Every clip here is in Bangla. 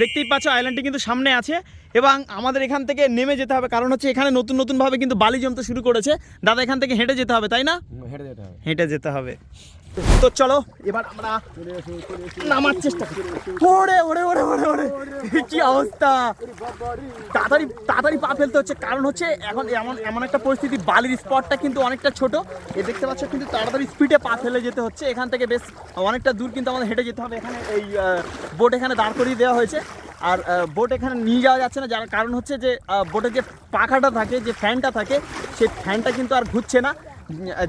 দেখতেই পাচ্ছ আইল্যান্ডটি কিন্তু সামনে আছে এবং আমাদের এখান থেকে নেমে যেতে হবে। কারণ হচ্ছে এখানে নতুন নতুনভাবে কিন্তু বালি জমতে শুরু করেছে। দাদা এখান থেকে হেঁটে যেতে হবে তাই না? হেঁটে যেতে হবে। হেঁটে যেতে হবে। তো চলো, এবার আমরা নামার চেষ্টা করি। ওরে ওরে ওরে ওরে ওরে, কি অবস্থা? তাড়াতাড়ি তাড়াতাড়ি পা ফেলতে হচ্ছে, কারণ হচ্ছে এখন এমন এমন একটা পরিস্থিতি, বালির স্পটটা কিন্তু অনেকটা ছোট। এ দেখতে পাচ্ছ কিন্তু তাড়াতাড়ি স্পিডে পা ফেলে যেতে হচ্ছে। এখান থেকে বেশ অনেকটা দূর কিন্তু আমাদের হেঁটে যেতে হবে। এখানে এই বোট এখানে দাঁড় করিয়ে দেওয়া হয়েছে। আর বোট এখানে নিয়ে যাওয়া যাচ্ছে না, যার কারণ হচ্ছে যে বোটের যে পাখাটা থাকে, যে ফ্যানটা থাকে, সেই ফ্যানটা কিন্তু আর ঘুরছে না।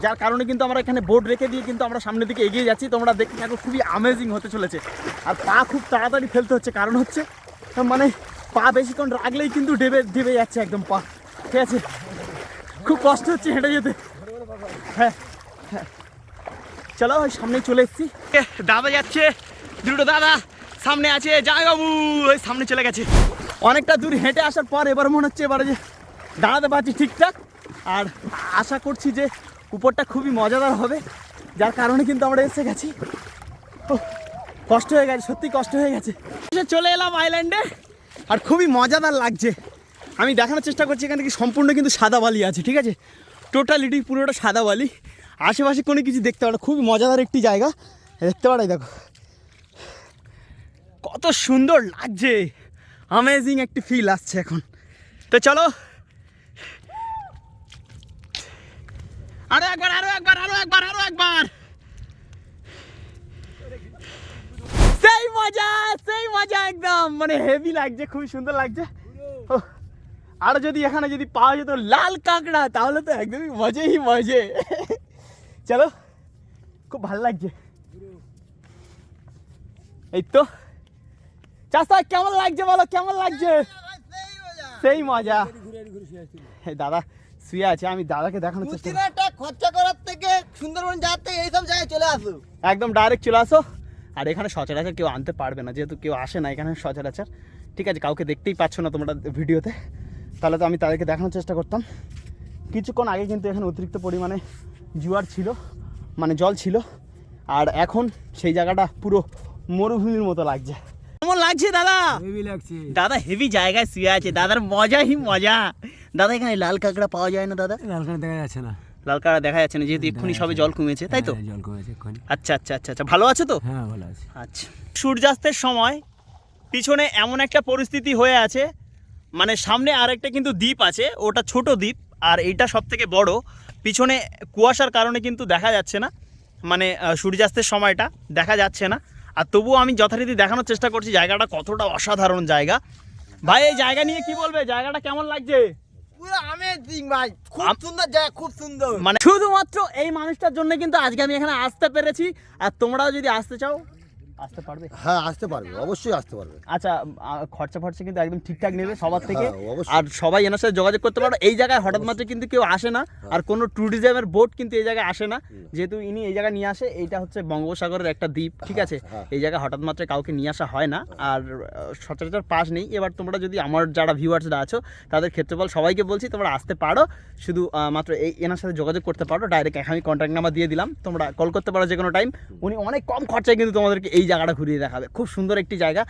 যার কারণে কিন্তু আমরা এখানে বোর্ড রেখে দিয়ে কিন্তু আমরা সামনের দিকে এগিয়ে যাচ্ছি। তোমরা দেখতে থাকো, খুবই আমেজিং হতে চলেছে। আর পা খুব তাড়াতাড়ি ফেলতে হচ্ছে, কারণ হচ্ছে মানে পা বেশিক্ষণ রাখলেই কিন্তু ডেবে ডেবে যাচ্ছে একদম পা। ঠিক আছে? খুব কষ্ট হচ্ছে হেঁটে যেতে। হ্যাঁ হ্যাঁ। চলো, ওই সামনে চলে এসেছি। দাদা যাচ্ছে। দুটো দাদা সামনে আছে। বাবু, ওই সামনে চলে গেছে। অনেকটা দূর হেঁটে আসার পর এবার মনে হচ্ছে এবারে যে দাঁড়াতে পারছি ঠিকঠাক। আর আশা করছি যে উপরটা খুবই মজাদার হবে, যার কারণে কিন্তু আমরা এসে গেছি। কষ্ট হয়ে গেছে, সত্যি কষ্ট হয়ে গেছে। চলে এলাম আইল্যান্ডে আর খুবই মজাদার লাগছে। আমি দেখানোর চেষ্টা করছি, এখানে কি সম্পূর্ণ কিন্তু সাদা বালি আছে, ঠিক আছে? টোটালিটি পুরোটা সাদা বালি। আশেপাশে কোনো কিছু দেখতে পারো, খুবই মজাদার একটি জায়গা। দেখতে পারো এই দেখো। কত সুন্দর লাগছে। আমেজিং একটি ফিল আসছে এখন। তো চলো আরও একবার আরও একবার আরও একবার আরও একবার। সেই মজা সেই মজা একদম। মানে হেভি লাগছে খুবই সুন্দর লাগছে। আরও যদি এখানে যদি পাওয়া যেত লাল কাঁকড়া তাহলে তো একদমই মজেই মজে। চলো খুব ভালো লাগছে। এই তো। চাষা কেমন লাগছে বলো কেমন লাগছে? সেই মজা। দাদা শুয়ে আছে আমি দাদাকে দেখানোর চেষ্টা একটা খরচা করার থেকে সুন্দরবন যাওয়ার থেকে এইসব জায়গায় চলে আসো একদম ডাইরেক্ট চলে আসো। আর এখানে সচরাচর কেউ আনতে পারবে না যেহেতু কেউ আসে না এখানে সচরাচর। ঠিক আছে কাউকে দেখতেই পাচ্ছ না তোমরা ভিডিওতে। তাহলে তো আমি তাদেরকে দেখানোর চেষ্টা করতাম। কিছুক্ষণ আগে কিন্তু এখানে অতিরিক্ত পরিমাণে জুয়ার ছিল মানে জল ছিল। আর এখন সেই জায়গাটা পুরো মরুভূমির মতো লাগছে। কেমন লাগছে দাদা? হেভি লাগছে। দাদা হেভি জায়গায় শুয়ে আছে। দাদার মজাই মজা। দাদা এখানে লাল কাঁকড়া পাওয়া যায় না দাদা? লালখানে দেখা যাচ্ছে না। লাল কাঁকড়া দেখা যাচ্ছে না যেহেতু এক্ষুনি সবে জল কমেছে তাই তো? হ্যাঁ, জল কমেছে এক্ষুনি। আচ্ছা আচ্ছা আচ্ছা আচ্ছা ভালো আছে তো? হ্যাঁ ভালো আছে। আচ্ছা। সূর্যাস্তের সময় পিছনে এমন একটা পরিস্থিতি হয়ে আছে মানে সামনে আরেকটা কিন্তু দ্বীপ আছে ওটা ছোট দ্বীপ আর এইটা সব থেকে বড়। পিছনে কুয়াশার কারণে কিন্তু দেখা যাচ্ছে না মানে সূর্যাস্তের সময়টা দেখা যাচ্ছে না। আর তবুও আমি যথারীতি দেখানোর চেষ্টা করছি জায়গাটা কতটা অসাধারণ জায়গা। ভাই এই জায়গা নিয়ে কি বলবে? জায়গাটা কেমন লাগছে? পুরো ভাই খুব সুন্দর জায়গা খুব সুন্দর। মানে শুধুমাত্র এই মানুষটার জন্য কিন্তু আজকে আমি এখানে আসতে পেরেছি। আর তোমরাও যদি আসতে চাও আসতে পারবে? হ্যাঁ আসতে পারবে অবশ্যই আসতে পারবে। আচ্ছা খরচা ফরচা কিন্তু একদম ঠিকঠাক নেবে সবার থেকে। হ্যাঁ, আর সবাই এনার সাথে যোগাযোগ করতে পারো। এই জায়গায় হঠাৎ মাত্র কিন্তু কেউ আসে না। আর কোনো ট্যুরিজমের বোট কিন্তু এই জায়গায় আসে না। যেহেতু ইনি এই জায়গায় নিয়ে আসে এইটা হচ্ছে বঙ্গোপসাগরের একটা দ্বীপ ঠিক আছে? হ্যাঁ। এই জায়গায় হঠাৎ মাত্র কাউকে নিয়ে আসা হয় না। আর সচরাচর পাস নেই। এবার তোমরা যদি আমার যারা ভিউয়ার্সরা আছো তাদের ক্ষেত্রফল সবাইকে বলছি তোমরা আসতে পারো। শুধু মাত্র এই এনার সাথে যোগাযোগ করতে পারো। ডাইরেক্ট আমি কন্ট্যাক্ট নাম্বার দিয়ে দিলাম। তোমরা কল করতে পারো যে কোনো টাইম উনি অনেক কম খরচায় কিন্তু তোমাদেরকে এই জায়গাটা ঘুরিয়ে দেখাবে। খুব সুন্দর একটি জায়গা।